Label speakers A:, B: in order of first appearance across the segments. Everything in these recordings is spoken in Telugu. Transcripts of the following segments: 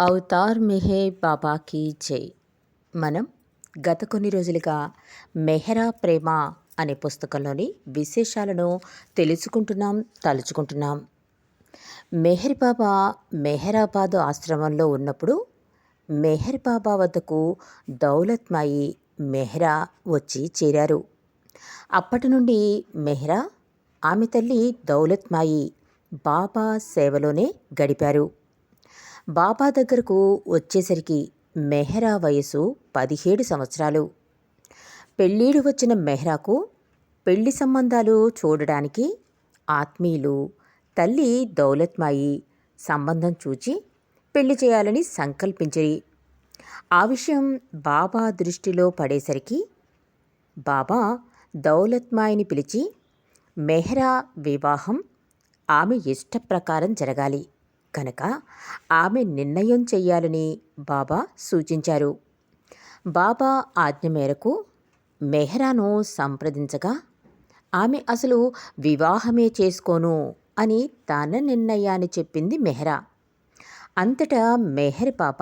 A: అవతార్ మెహే బాబాకి జై. మనం గత కొన్ని రోజులుగా మెహరా ప్రేమ అనే పుస్తకంలోని విశేషాలను తెలుసుకుంటున్నాం తలుచుకుంటున్నాం. మెహర్ బాబా మెహరాబాద్ ఆశ్రమంలో ఉన్నప్పుడు మెహర్ బాబా వద్దకు దౌలత్మాయి మెహ్రా వచ్చి చేరారు. అప్పటి నుండి మెహ్రా ఆమె తల్లి దౌలత్మాయి బాబా సేవలోనే గడిపారు. బాబా దగ్గరకు వచ్చేసరికి మెహ్రా వయసు పదిహేడు సంవత్సరాలు. పెళ్ళీడు వచ్చిన మెహ్రాకు పెళ్ళి సంబంధాలు చూడడానికి ఆత్మీయులు తల్లి దౌలత్మాయి సంబంధం చూచి పెళ్ళి చేయాలని సంకల్పించిరి. ఆ విషయం బాబా దృష్టిలో పడేసరికి బాబా దౌలత్మాయిని పిలిచి మెహ్రా వివాహం ఆమె ఇష్ట ప్రకారం జరగాలి. కనుక ఆమె నిర్ణయం చెయ్యాలని బాబా సూచించారు. బాబా ఆజ్ఞ మేరకు మెహ్రాను సంప్రదించగా ఆమె అసలు వివాహమే చేసుకోను అని తన నిర్ణయాన్ని చెప్పింది మెహ్రా. అంతటా మెహర్ పాప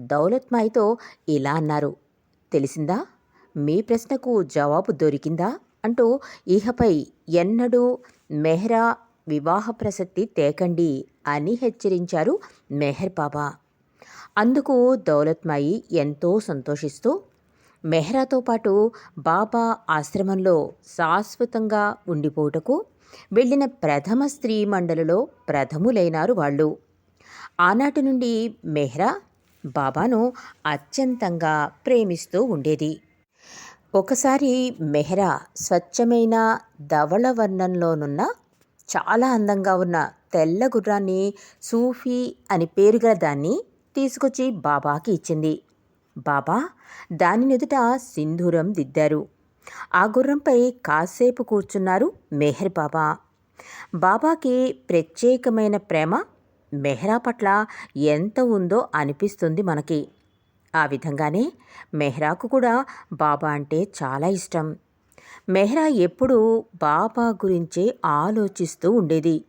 A: దౌలత్మాయితో ఇలా అన్నారు తెలిసిందా? మీ ప్రశ్నకు జవాబు దొరికిందా? అంటూ ఇహపై ఎన్నడూ మెహ్రా వివాహ ప్రసక్తి తేకండి అని హెచ్చరించారు మెహర్ బాబా. అందుకు దౌలత్మాయి ఎంతో సంతోషిస్తూ మెహ్రాతో పాటు బాబా ఆశ్రమంలో శాశ్వతంగా ఉండిపోవుటకు వెళ్ళిన ప్రథమ స్త్రీ మండలిలో ప్రథములైనారు వాళ్ళు. ఆనాటి నుండి మెహ్రా బాబాను అత్యంతంగా ప్రేమిస్తూ ఉండేది. ఒకసారి మెహ్రా స్వచ్ఛమైన ధవళ వర్ణంలోనున్న చాలా అందంగా ఉన్న తెల్ల గుర్రాన్ని సూఫీ అని పేరుగల దాన్ని తీసుకొచ్చి బాబాకి ఇచ్చింది. బాబా దాని ఎదుట సింధూరం దిద్దారు. ఆ గుర్రంపై కాసేపు కూర్చున్నారు మెహర్ బాబా. బాబాకి ప్రత్యేకమైన ప్రేమ మెహ్రా పట్ల ఎంత ఉందో అనిపిస్తుంది మనకి. ఆ విధంగానే మెహ్రాకు కూడా బాబా అంటే చాలా ఇష్టం. మెహ్రా ఎప్పుడూ బాబా గురించే ఆలోచిస్తూ ఉండేది.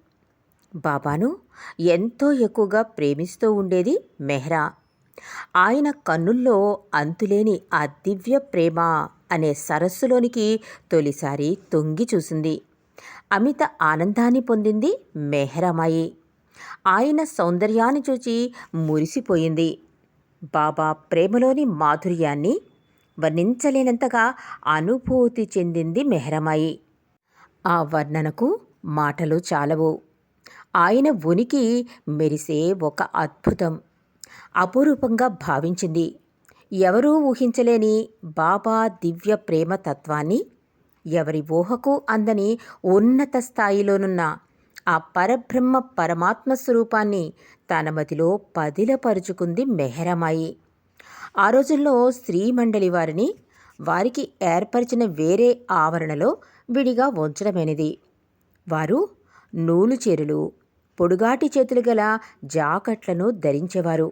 A: బాబాను ఎంతో ఎక్కువగా ప్రేమిస్తూ ఉండేది మెహ్రా. ఆయన కన్నుల్లో అంతులేని ఆ దివ్య ప్రేమ అనే సరస్సులోనికి తొలిసారి తొంగి చూసింది. అమిత ఆనందాన్ని పొందింది మెహ్రమాయి ఆయన సౌందర్యాన్ని చూచి మురిసిపోయింది. బాబా ప్రేమలోని మాధుర్యాన్ని వర్ణించలేనంతగా అనుభూతి చెందింది మెహరమాయి. ఆ వర్ణనకు మాటలు చాలవు. ఆయన ఉనికి మెరిసే ఒక అద్భుతం. అపురూపంగా భావించింది. ఎవరూ ఊహించలేని బాబా దివ్య ప్రేమ తత్వాన్ని ఎవరి ఊహకు అందని ఉన్నత స్థాయిలోనున్న ఆ పరబ్రహ్మ పరమాత్మ స్వరూపాన్ని తన మతిలో పదిలపరుచుకుంది మెహరమాయి. ఆ రోజుల్లో స్త్రీ మండలి వారిని వారికి ఏర్పరిచిన వేరే ఆవరణలో విడిగా ఉంచడమైనది. వారు నూలు చీరలు పొడుగాటి చేతులు గల జాకట్లను ధరించేవారు.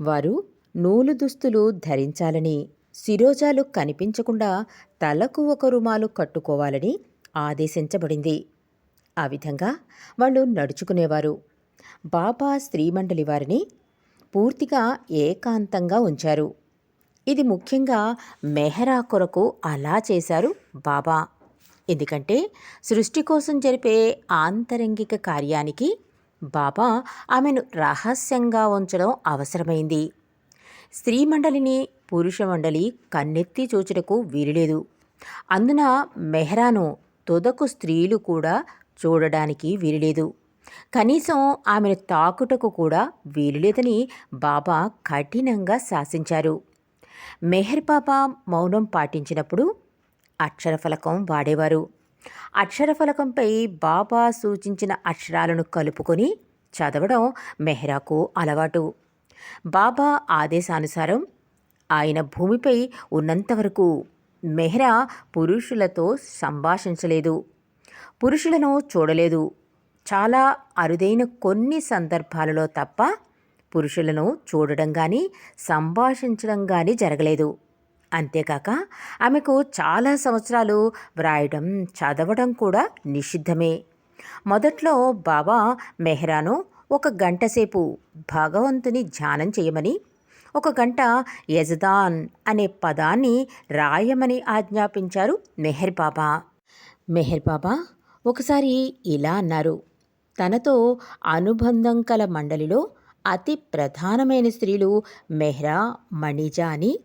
A: వారు నూలు దుస్తులు ధరించాలని శిరోజాలు కనిపించకుండా తలకు ఒక రుమాలు కట్టుకోవాలని ఆదేశించబడింది. ఆ విధంగా వాళ్ళు నడుచుకునేవారు. బాబా స్త్రీమండలి వారిని పూర్తిగా ఏకాంతంగా ఉంచారు. ఇది ముఖ్యంగా మెహరా కొరకు అలా చేశారు బాబా. ఎందుకంటే సృష్టి కోసం జరిపే ఆంతరంగిక కార్యానికి బాబా ఆమెను రహస్యంగా ఉంచడం అవసరమైంది. స్త్రీ మండలిని పురుష మండలి కన్నెత్తి చూచుటకు వీలులేదు. అందున మెహరాను తొదకు స్త్రీలు కూడా చూడడానికి వీలులేదు. కనీసం ఆమెను తాకుటకు కూడా వీలులేదని బాబా కఠినంగా శాసించారు. మెహర్ బాబా మౌనం పాటించినప్పుడు అక్షరఫలకం వాడేవారు. అక్షరఫలకంపై బాబా సూచించిన అక్షరాలను కలుపుకొని చదవడం మెహ్రాకు అలవాటు. బాబా ఆదేశానుసారం ఆయన భూమిపై ఉన్నంతవరకు మెహ్రా పురుషులతో సంభాషించలేదు. పురుషులను చూడలేదు. చాలా అరుదైన కొన్ని సందర్భాలలో తప్ప పురుషులను చూడడం కానీ సంభాషించడం కానీ జరగలేదు. అంతేకాక ఆమెకు చాలా సంవత్సరాలు వ్రాయడం చదవడం కూడా నిషిద్ధమే. మొదట్లో బాబా మెహ్రాను ఒక గంట సేపు భగవంతుని ధ్యానం చేయమని ఒక గంట యజదాన్ అనే పదాన్ని రాయమని ఆజ్ఞాపించారు మెహర్ బాబా. మెహర్ బాబా ఒకసారి ఇలా అన్నారు. తనతో అనుబంధం కల మండలిలో అతి ప్రధానమైన స్త్రీలు మెహ్రా మణిజా అని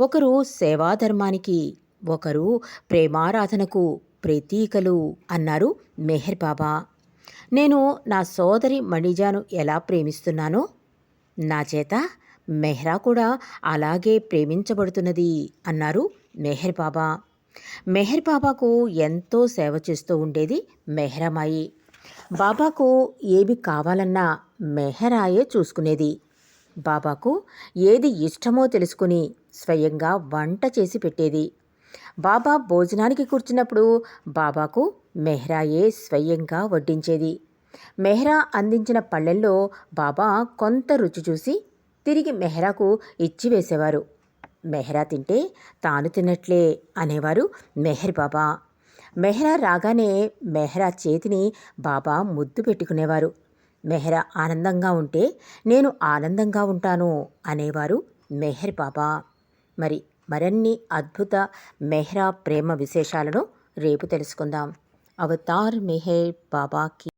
A: ఒకరు సేవాధర్మానికి ఒకరు ప్రేమారాధనకు ప్రతీకలు అన్నారు మెహర్ బాబా. నేను నా సోదరి మణిజాను ఎలా ప్రేమిస్తున్నానో? నా చేత మెహ్రా కూడా అలాగే ప్రేమించబడుతున్నది అన్నారు మెహర్ బాబా. మెహర్ బాబాకు ఎంతో సేవ చేస్తూ ఉండేది మెహ్రామాయి. బాబాకు ఏవి కావాలన్నా మెహరాయే చూసుకునేది. బాబాకు ఏది ఇష్టమో తెలుసుకుని స్వయంగా వంట చేసి పెట్టేది. బాబా భోజనానికి కూర్చున్నప్పుడు బాబాకు మెహ్రాయే స్వయంగా వడ్డించేది. మెహ్రా అందించిన పళ్ళెల్లో బాబా కొంత రుచి చూసి తిరిగి మెహ్రాకు ఇచ్చివేసేవారు మెహ్రా తింటే తాను తిన్నట్లే అనేవారు మెహర్ బాబా. మెహ్రా రాగానే మెహ్రా చేతిని బాబా ముద్దు పెట్టుకునేవారు. మెహ్రా ఆనందంగా ఉంటే నేను ఆనందంగా ఉంటాను అనేవారు మెహర్ బాబా. మరి మరిన్ని అద్భుత మెహ్రా ప్రేమ విశేషాలను రేపు తెలుసుకుందాం. అవతార్ మెహర్ బాబాకి